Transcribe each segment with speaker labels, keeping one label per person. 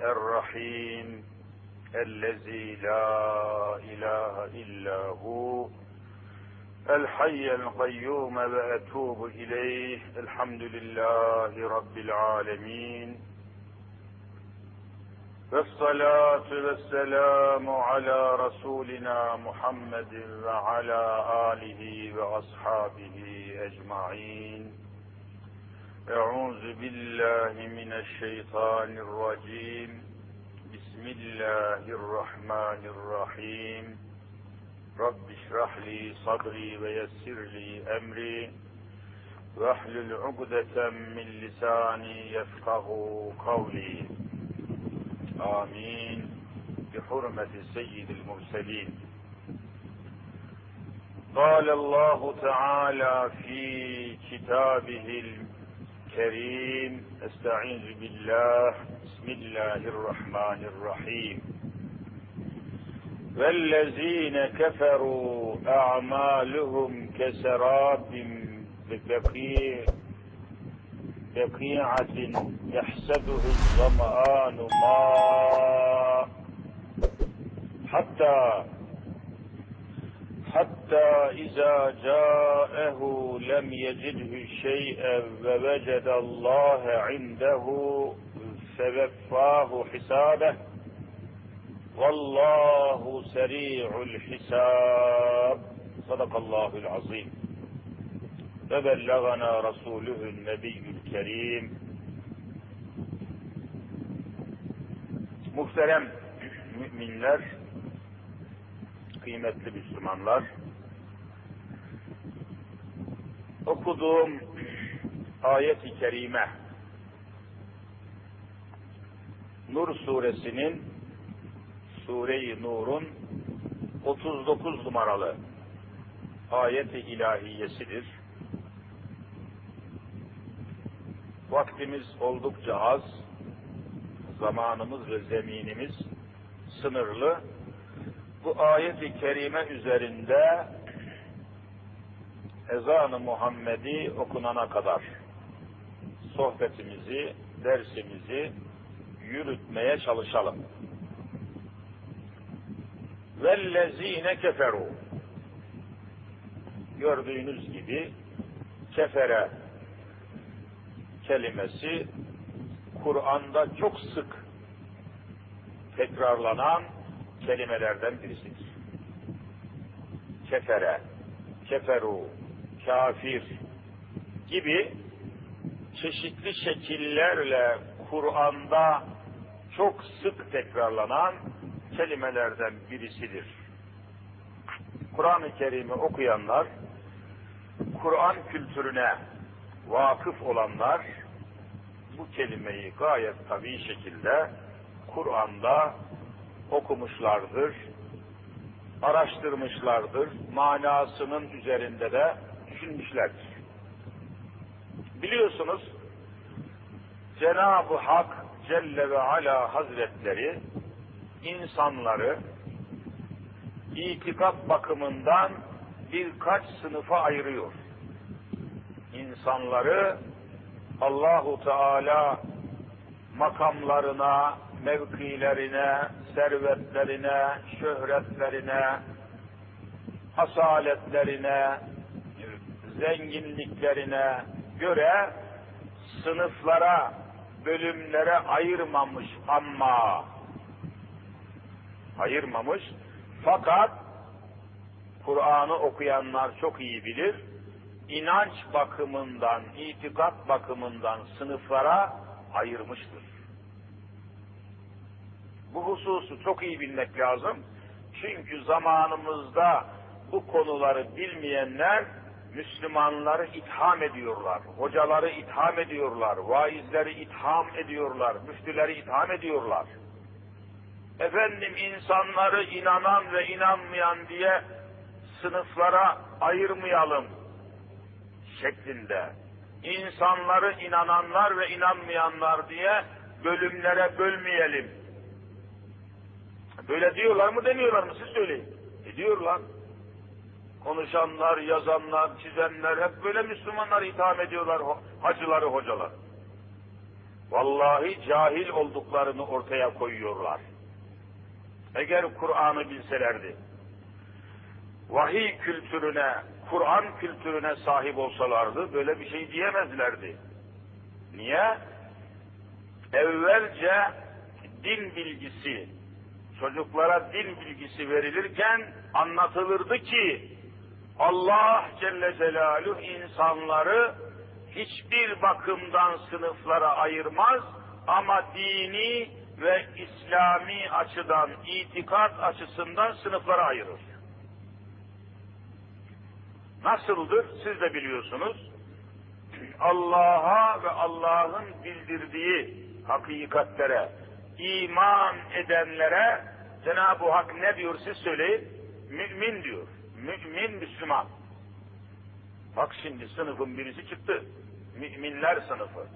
Speaker 1: الرحيم الذي لا إله إلا هو الحي القيوم وأتوب إليه الحمد لله رب العالمين والصلاة والسلام على رسولنا محمد وعلى آله وأصحابه أجمعين. أعوذ بالله من الشيطان الرجيم. بسم الله الرحمن الرحيم. رب اشرح لي صدري ويسر لي أمري. واحلل عقدة من لساني يفقه قولي. آمين. بحرمة سيد المرسلين. قال الله تعالى في كتابه الكريم أستعيذ بالله بسم الله الرحمن الرحيم. والذين كفروا أعمالهم كسراب بقيع بقيعة يحسبه الظمآن ماء. حتى حتى إذا جاءه لم يجده شيئا ووجد الله عنده فوفاه حسابه. والله سريع الحساب. صدق الله العظيم. فبلغنا رسوله النبي الكريم Muhterem müminler, kıymetli Müslümanlar, okuduğum ayet-i kerime, Nur suresinin, Sure-i Nur'un 39 numaralı ayet-i ilahiyesidir. Vaktimiz oldukça az, zamanımız ve zeminimiz sınırlı. Bu ayet-i kerime üzerinde ezan-ı Muhammedi okunana kadar sohbetimizi, dersimizi yürütmeye çalışalım. Vellezine keferu gördüğünüz gibi kefere kelimesi Kur'an'da çok sık tekrarlanan kelimelerden birisidir. Kefere, keferu, kafir gibi çeşitli şekillerle Kur'an'da çok sık tekrarlanan kelimelerden birisidir. Kur'an-ı Kerim'i okuyanlar, Kur'an kültürüne vakıf olanlar, bu kelimeyi gayet tabii şekilde Kur'an'da okumuşlardır, araştırmışlardır, manasının üzerinde de düşünmüşlerdir. Biliyorsunuz Cenab-ı Hak Celle ve Ala Hazretleri insanları itikat bakımından birkaç sınıfa ayırıyor. İnsanları Allahu Teala makamlarına, mevkilerine, servetlerine, şöhretlerine, asaletlerine, zenginliklerine göre sınıflara, bölümlere ayırmamış ama ayırmamış. Fakat Kur'an'ı okuyanlar çok iyi bilir inanç bakımından, itikat bakımından sınıflara ayırmıştır. Bu hususu çok iyi bilmek lazım. Çünkü zamanımızda bu konuları bilmeyenler Müslümanları itham ediyorlar, hocaları itham ediyorlar, vaizleri itham ediyorlar, müftüleri itham ediyorlar. Efendim insanları inanan ve inanmayan diye sınıflara ayırmayalım şeklinde. İnsanları inananlar ve inanmayanlar diye bölümlere bölmeyelim. Böyle diyorlar mı demiyorlar mı siz söyleyin. E diyorlar. konuşanlar, yazanlar, çizenler hep böyle Müslümanlar itham ediyorlar hacıları, hocalar. Vallahi cahil olduklarını ortaya koyuyorlar. Eğer Kur'an'ı bilselerdi, vahiy kültürüne, Kur'an kültürüne sahip olsalardı böyle bir şey diyemezlerdi. Niye? Evvelce din bilgisi, çocuklara din bilgisi verilirken anlatılırdı ki Allah Celle Celaluhu insanları hiçbir bakımdan sınıflara ayırmaz ama dini ve İslami açıdan, itikat açısından sınıflara ayırır. Nasıldır? Siz de biliyorsunuz. Allah'a ve Allah'ın bildirdiği hakikatlere iman edenlere Cenab-ı Hak ne diyor siz söyleyin? Mümin diyor. Mümin Müslüman. Bak şimdi sınıfın birisi çıktı. Müminler sınıfı.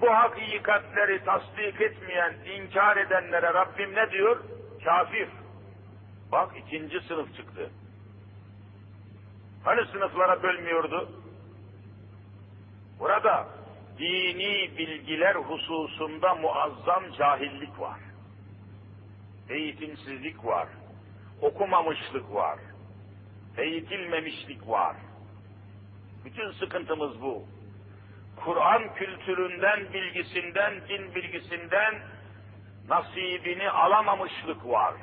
Speaker 1: Bu hakikatleri tasdik etmeyen, inkar edenlere Rabbim ne diyor? Kafir. Bak ikinci sınıf çıktı. Hani sınıflara bölmüyordu? Burada dini bilgiler hususunda muazzam cahillik var. Eğitimsizlik var. Okumamışlık var. Eğitilmemişlik var. Bütün sıkıntımız bu. Kur'an kültüründen, bilgisinden, din bilgisinden nasibini alamamışlık var.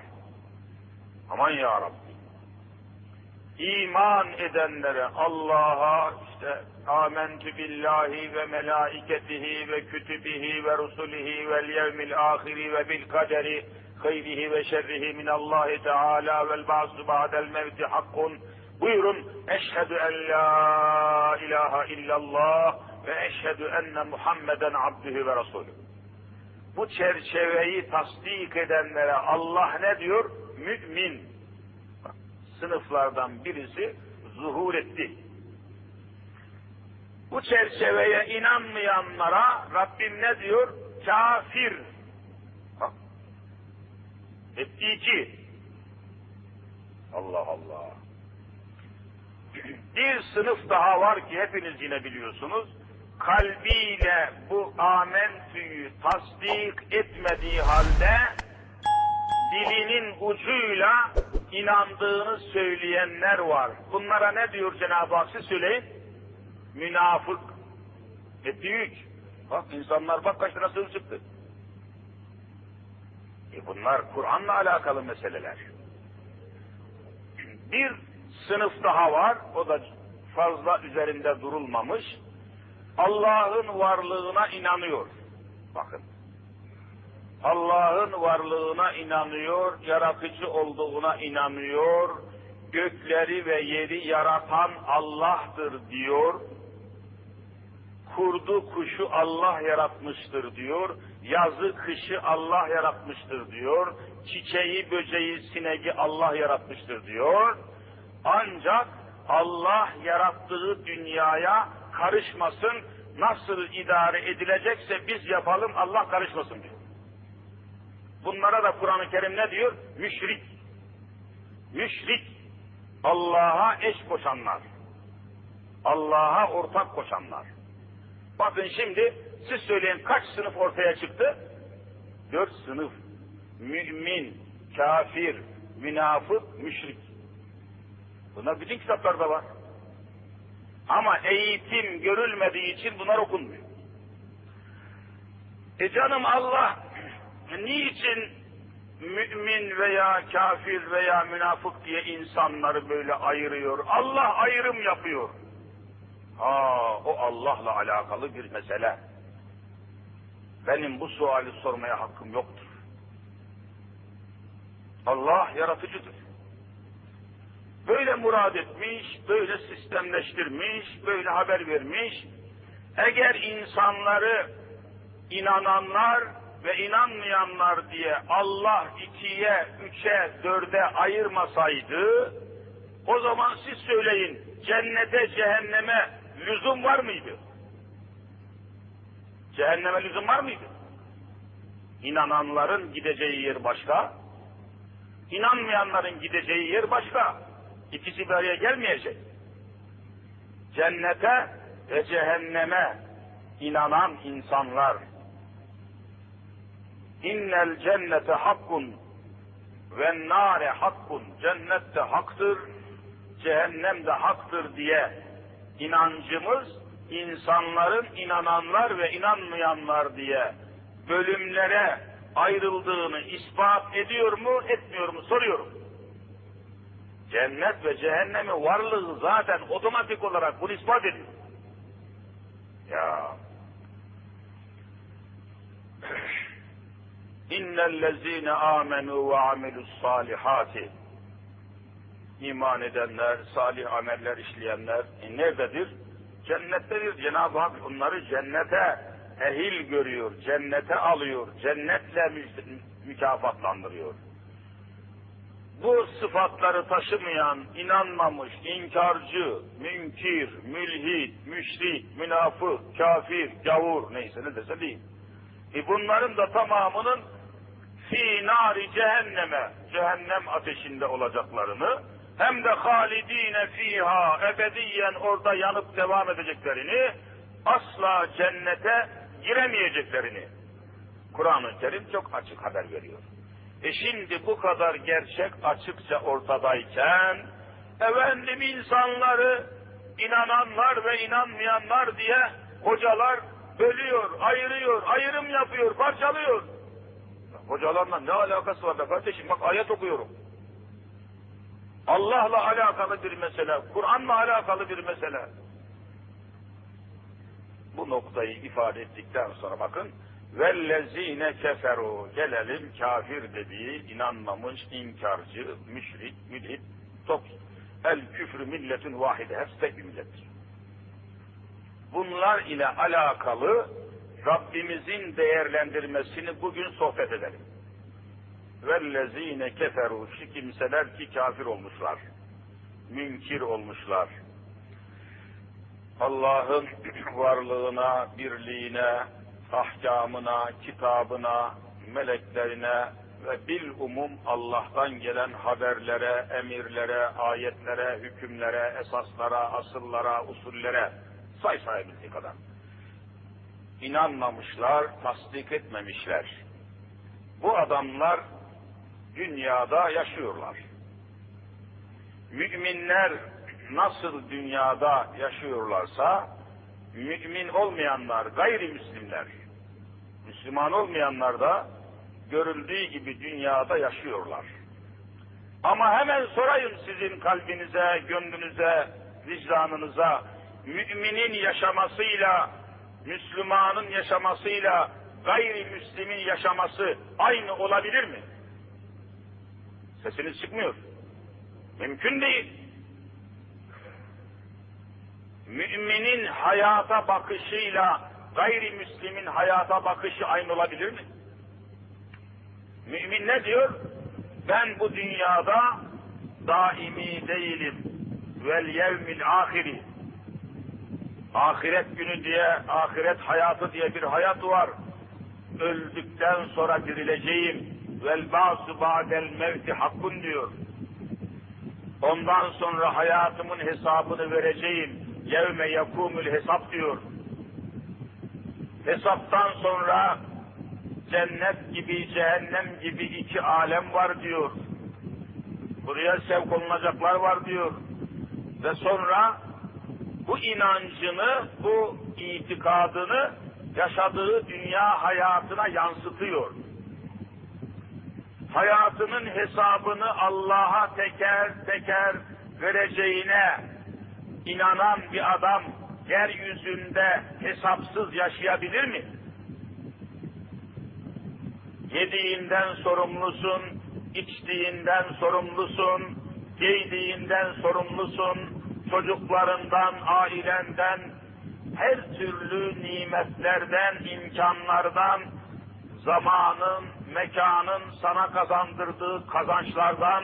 Speaker 1: Aman ya Rabbi. İman edenlere Allah'a işte amentü billahi ve melaiketihi ve kütübihi ve rusulihi vel yevmil ahiri ve bil kaderi hayrihi ve şerrihi min Allahi Teala vel ba'su ba'del mevti hakkun. Buyurun eşhedü en la ilahe illallah ve eşhedü enne Muhammeden abdühü ve rasulü. Bu çerçeveyi tasdik edenlere Allah ne diyor? Mümin. Sınıflardan birisi zuhur etti. Bu çerçeveye inanmayanlara Rabbim ne diyor? Kafir. Bak. Etti ki. Allah Allah. Bir sınıf daha var ki hepiniz yine biliyorsunuz. Kalbiyle bu amentüyü tasdik etmediği halde dilinin ucuyla inandığını söyleyenler var. Bunlara ne diyor Cenab-ı Hak siz söyleyin? Münafık. E büyük. Bak insanlar bak kaç tane sığır çıktı. E bunlar Kur'an'la alakalı meseleler. Bir sınıf daha var. O da fazla üzerinde durulmamış. Allah'ın varlığına inanıyor. Bakın. Allah'ın varlığına inanıyor, yaratıcı olduğuna inanıyor, gökleri ve yeri yaratan Allah'tır diyor, kurdu kuşu Allah yaratmıştır diyor, yazı kışı Allah yaratmıştır diyor, çiçeği böceği sineği Allah yaratmıştır diyor, ancak Allah yarattığı dünyaya karışmasın, nasıl idare edilecekse biz yapalım Allah karışmasın diyor. Bunlara da Kur'an-ı Kerim ne diyor? Müşrik. Müşrik. Allah'a eş koşanlar. Allah'a ortak koşanlar. Bakın şimdi siz söyleyin kaç sınıf ortaya çıktı? Dört sınıf. Mümin, kafir, münafık, müşrik. Bunlar bütün kitaplarda var. Ama eğitim görülmediği için bunlar okunmuyor. E canım Allah niçin mümin veya kafir veya münafık diye insanları böyle ayırıyor? Allah ayrım yapıyor. Ha, o Allah'la alakalı bir mesele. Benim bu suali sormaya hakkım yoktur. Allah yaratıcıdır. Böyle murad etmiş, böyle sistemleştirmiş, böyle haber vermiş. Eğer insanları inananlar ve inanmayanlar diye Allah ikiye, üçe, dörde ayırmasaydı, o zaman siz söyleyin, cennete, cehenneme lüzum var mıydı? Cehenneme lüzum var mıydı? İnananların gideceği yer başka, inanmayanların gideceği yer başka. İkisi bir araya gelmeyecek. Cennete ve cehenneme inanan insanlar innel cennete hakkun ve nare hakkun cennet de haktır cehennem de haktır diye inancımız insanların inananlar ve inanmayanlar diye bölümlere ayrıldığını ispat ediyor mu etmiyor mu soruyorum. Cennet ve cehennemin varlığı zaten otomatik olarak bunu ispat ediyor. Ya İnnellezîne âmenû ve amilus salihâti iman edenler, salih ameller işleyenler e nerededir? Cennettedir. Cenab-ı Hak onları cennete ehil görüyor, cennete alıyor, cennetle mü mükafatlandırıyor. Bu sıfatları taşımayan, inanmamış, inkarcı, münkir, mülhid, müşrik, münafık, kafir, gavur neyse ne dese değil. E bunların da tamamının fi nari cehenneme, cehennem ateşinde olacaklarını, hem de halidine fiha ebediyen orada yanıp devam edeceklerini, asla cennete giremeyeceklerini Kur'an-ı Kerim çok açık haber veriyor. E şimdi bu kadar gerçek açıkça ortadayken, efendim insanları inananlar ve inanmayanlar diye hocalar bölüyor, ayırıyor, ayrım yapıyor, parçalıyor. Hocalarla ne alakası var be kardeşim? Bak ayet okuyorum. Allah'la alakalı bir mesele, Kur'an'la alakalı bir mesele. Bu noktayı ifade ettikten sonra bakın, vellezine keferu, gelelim kafir dediği, inanmamış, inkarcı, müşrik, mülhid, top, el küfrü milletin vahide, hepsi tek bir millettir. Bunlar ile alakalı Rabbimizin değerlendirmesini bugün sohbet edelim. Vellezine keferu şu kimseler ki kafir olmuşlar. Münkir olmuşlar. Allah'ın varlığına, birliğine, ahkamına, kitabına, meleklerine ve bil umum Allah'tan gelen haberlere, emirlere, ayetlere, hükümlere, esaslara, asıllara, usullere say sayabildiği kadar. İnanmamışlar, tasdik etmemişler. Bu adamlar dünyada yaşıyorlar. Müminler nasıl dünyada yaşıyorlarsa, mümin olmayanlar, gayrimüslimler, Müslüman olmayanlar da görüldüğü gibi dünyada yaşıyorlar. Ama hemen sorayım sizin kalbinize, gönlünüze, vicdanınıza, müminin yaşamasıyla, Müslümanın yaşamasıyla, gayrimüslimin yaşaması aynı olabilir mi? Sesiniz çıkmıyor. Mümkün değil. Müminin hayata bakışıyla gayrimüslimin hayata bakışı aynı olabilir mi? Mümin ne diyor? Ben bu dünyada daimi değilim. Vel yevmil ahiri. Ahiret günü diye, ahiret hayatı diye bir hayat var. Öldükten sonra dirileceğim. Vel ba'su ba'del mevti hakkun diyor. Ondan sonra hayatımın hesabını vereceğim. Yevme yakumul hesap diyor. Hesaptan sonra cennet gibi, cehennem gibi iki alem var diyor. Buraya sevk olunacaklar var diyor. Ve sonra bu inancını, bu itikadını yaşadığı dünya hayatına yansıtıyor. Hayatının hesabını Allah'a teker teker vereceğine inanan bir adam yeryüzünde hesapsız yaşayabilir mi? Yediğinden sorumlusun, içtiğinden sorumlusun, giydiğinden sorumlusun, çocuklarından, ailenden, her türlü nimetlerden, imkanlardan, zamanın, mekanın sana kazandırdığı kazançlardan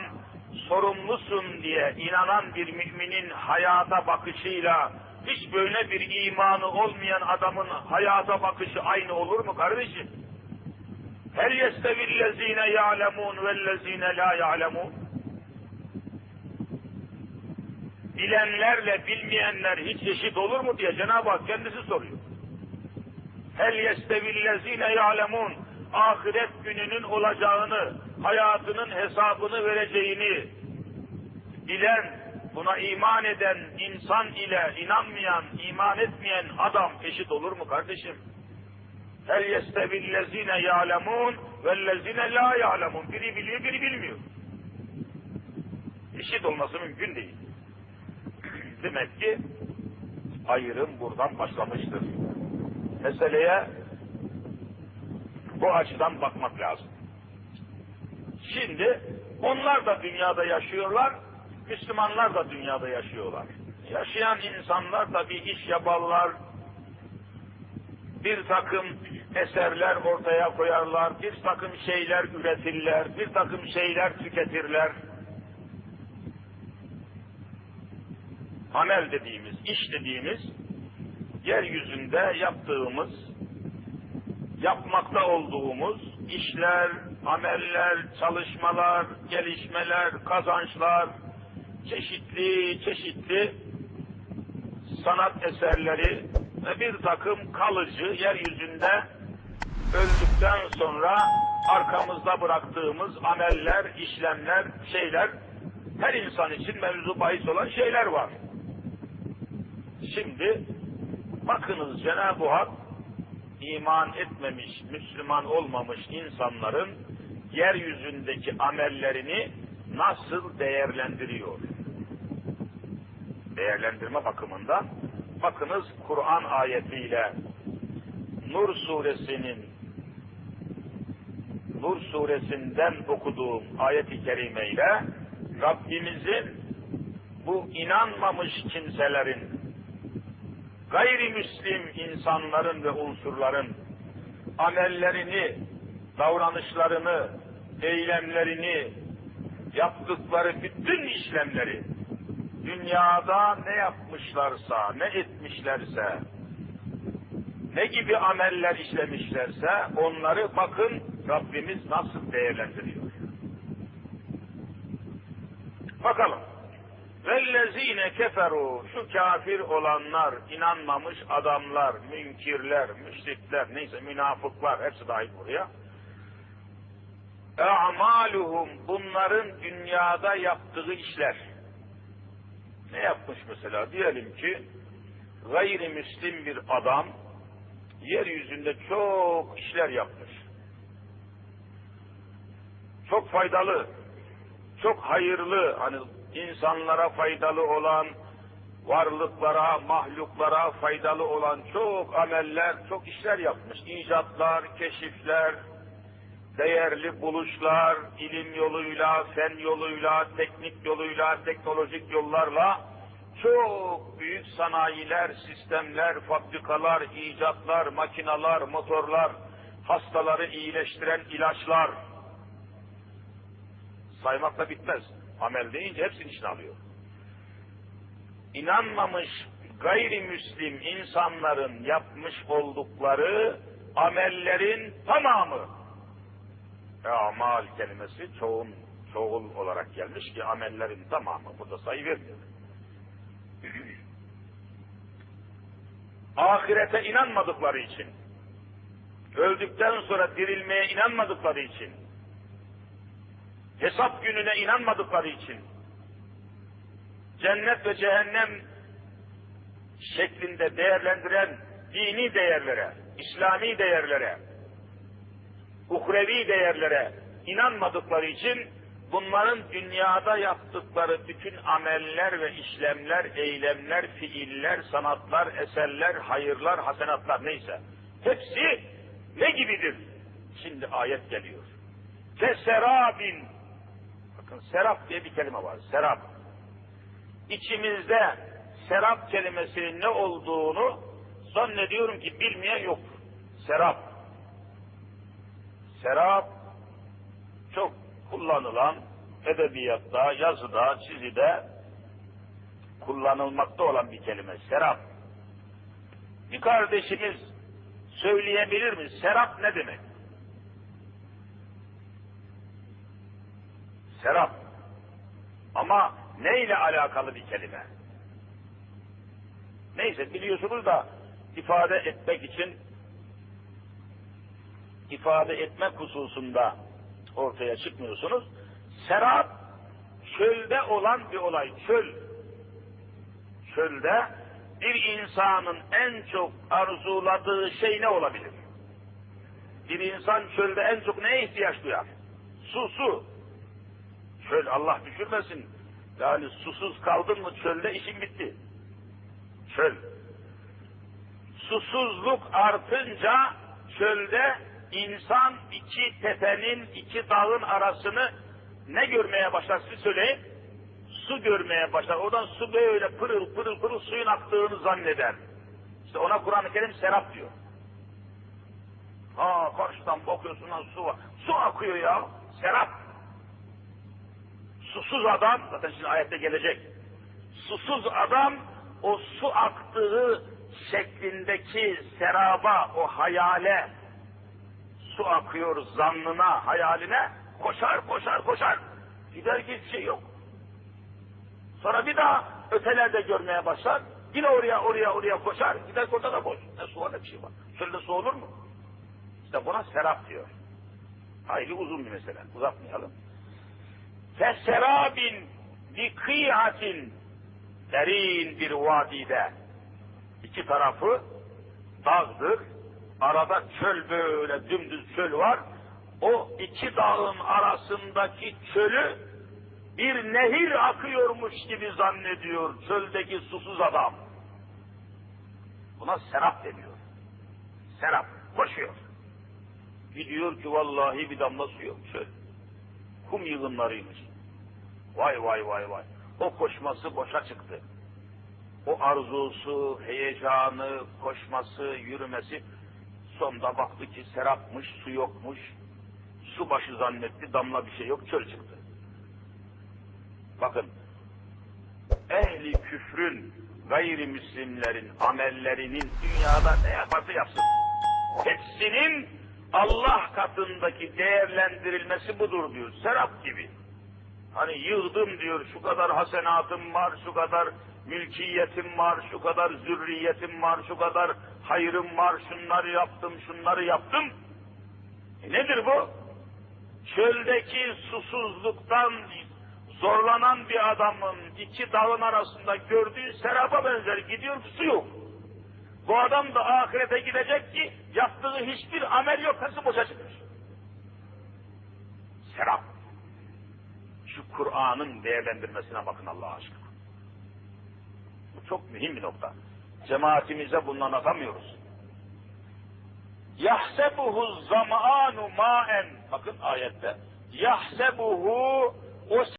Speaker 1: sorumlusun diye inanan bir müminin hayata bakışıyla hiç böyle bir imanı olmayan adamın hayata bakışı aynı olur mu kardeşim? Hel yestevillezine ya'lemun vellezine la ya'lemun bilenlerle bilmeyenler hiç eşit olur mu diye Cenab-ı Hak kendisi soruyor. Hel yestevillezine ya'lemun ahiret gününün olacağını, hayatının hesabını vereceğini bilen, buna iman eden insan ile inanmayan, iman etmeyen adam eşit olur mu kardeşim? Hel yestevillezine ya'lemun vellezine la ya'lemun. Biri biliyor, biri bilmiyor. Eşit olması mümkün değil. Demek ki ayrım buradan başlamıştır. Meseleye bu açıdan bakmak lazım. Şimdi onlar da dünyada yaşıyorlar, Müslümanlar da dünyada yaşıyorlar. Yaşayan insanlar da bir iş yaparlar, bir takım eserler ortaya koyarlar, bir takım şeyler üretirler, bir takım şeyler tüketirler. Amel dediğimiz, iş dediğimiz, yeryüzünde yaptığımız, yapmakta olduğumuz işler, ameller, çalışmalar, gelişmeler, kazançlar, çeşitli çeşitli sanat eserleri ve bir takım kalıcı yeryüzünde öldükten sonra arkamızda bıraktığımız ameller, işlemler, şeyler her insan için mevzu bahis olan şeyler var. Şimdi bakınız Cenab-ı Hak iman etmemiş, Müslüman olmamış insanların yeryüzündeki amellerini nasıl değerlendiriyor? Değerlendirme bakımından bakınız Kur'an ayetiyle Nur suresinin Nur suresinden okuduğum ayet-i kerimeyle Rabbimizin bu inanmamış kimselerin gayrimüslim insanların ve unsurların amellerini, davranışlarını, eylemlerini, yaptıkları bütün işlemleri dünyada ne yapmışlarsa, ne etmişlerse, ne gibi ameller işlemişlerse onları bakın Rabbimiz nasıl değerlendiriyor. Bakalım. Vellezine keferu şu kafir olanlar, inanmamış adamlar, münkirler, müşrikler, neyse münafıklar hepsi dahil buraya. E'maluhum bunların dünyada yaptığı işler. Ne yapmış mesela? Diyelim ki gayrimüslim bir adam yeryüzünde çok işler yapmış. Çok faydalı, çok hayırlı, hani insanlara faydalı olan, varlıklara, mahluklara faydalı olan çok ameller, çok işler yapmış. İcatlar, keşifler, değerli buluşlar, ilim yoluyla, fen yoluyla, teknik yoluyla, teknolojik yollarla çok büyük sanayiler, sistemler, fabrikalar, icatlar, makinalar, motorlar, hastaları iyileştiren ilaçlar saymakla bitmez. Amel deyince hepsini içine alıyor. İnanmamış gayrimüslim insanların yapmış oldukları amellerin tamamı e, amal kelimesi çoğun çoğul olarak gelmiş ki amellerin tamamı burada sayı vermiyor. Ahirete inanmadıkları için, öldükten sonra dirilmeye inanmadıkları için, hesap gününe inanmadıkları için, cennet ve cehennem şeklinde değerlendiren dini değerlere, İslami değerlere, uhrevi değerlere inanmadıkları için bunların dünyada yaptıkları bütün ameller ve işlemler, eylemler, fiiller, sanatlar, eserler, hayırlar, hasenatlar neyse hepsi ne gibidir? Şimdi ayet geliyor. Keserabin bakın serap diye bir kelime var. Serap. İçimizde serap kelimesinin ne olduğunu zannediyorum ki bilmeyen yok. Serap. Serap çok kullanılan edebiyatta, yazıda, çizide kullanılmakta olan bir kelime. Serap. Bir kardeşimiz söyleyebilir mi? Serap ne demek? Serap. Ama neyle alakalı bir kelime? Neyse biliyorsunuz da ifade etmek için ifade etmek hususunda ortaya çıkmıyorsunuz. Serap çölde olan bir olay. Çöl. Çölde bir insanın en çok arzuladığı şey ne olabilir? Bir insan çölde en çok neye ihtiyaç duyar? Su, su. Çöl Allah düşürmesin. Yani susuz kaldın mı çölde işin bitti. Çöl. Susuzluk artınca çölde insan iki tepenin, iki dağın arasını ne görmeye başlar siz söyleyin? Su görmeye başlar. Oradan su böyle pırıl pırıl pırıl suyun aktığını zanneder. İşte ona Kur'an-ı Kerim serap diyor. Ha karşıdan bakıyorsun lan su var. Su akıyor ya. Serap. Susuz adam, zaten şimdi ayette gelecek. Susuz adam o su aktığı şeklindeki seraba, o hayale, su akıyor zannına, hayaline koşar, koşar, koşar. Gider ki şey yok. Sonra bir daha ötelerde görmeye başlar. Yine oraya, oraya, oraya koşar. Gider orada da boş. Ne su var ne bir şey var. Şöyle su olur mu? İşte buna serap diyor. Hayli uzun bir mesele. Uzatmayalım. Keserabin bi kıyatin derin bir vadide. İki tarafı dağdır. Arada çöl böyle dümdüz çöl var. O iki dağın arasındaki çölü bir nehir akıyormuş gibi zannediyor çöldeki susuz adam. Buna serap deniyor. Serap. Koşuyor. Gidiyor ki vallahi bir damla su yok çöl. Kum yığınlarıymış. Vay vay vay vay. O koşması boşa çıktı. O arzusu, heyecanı, koşması, yürümesi sonunda baktı ki serapmış, su yokmuş. Su başı zannetti, damla bir şey yok, çöl çıktı. Bakın, ehli küfrün, gayrimüslimlerin amellerinin dünyada ne yaparsa yapsın. Hepsinin Allah katındaki değerlendirilmesi budur diyor. Serap gibi. Hani yığdım diyor, şu kadar hasenatım var, şu kadar mülkiyetim var, şu kadar zürriyetim var, şu kadar hayrım var, şunları yaptım, şunları yaptım. E nedir bu? Çöldeki susuzluktan zorlanan bir adamın iki dağın arasında gördüğü seraba benzer gidiyor su yok. Bu adam da ahirete gidecek ki yaptığı hiçbir amel yok, hepsi boşa çıkmış. Serap. Şu Kur'an'ın değerlendirmesine bakın Allah aşkına. Bu çok mühim bir nokta. Cemaatimize bunu anlatamıyoruz. Yahsebuhu zamanu maen. Bakın ayette. Yahsebuhu o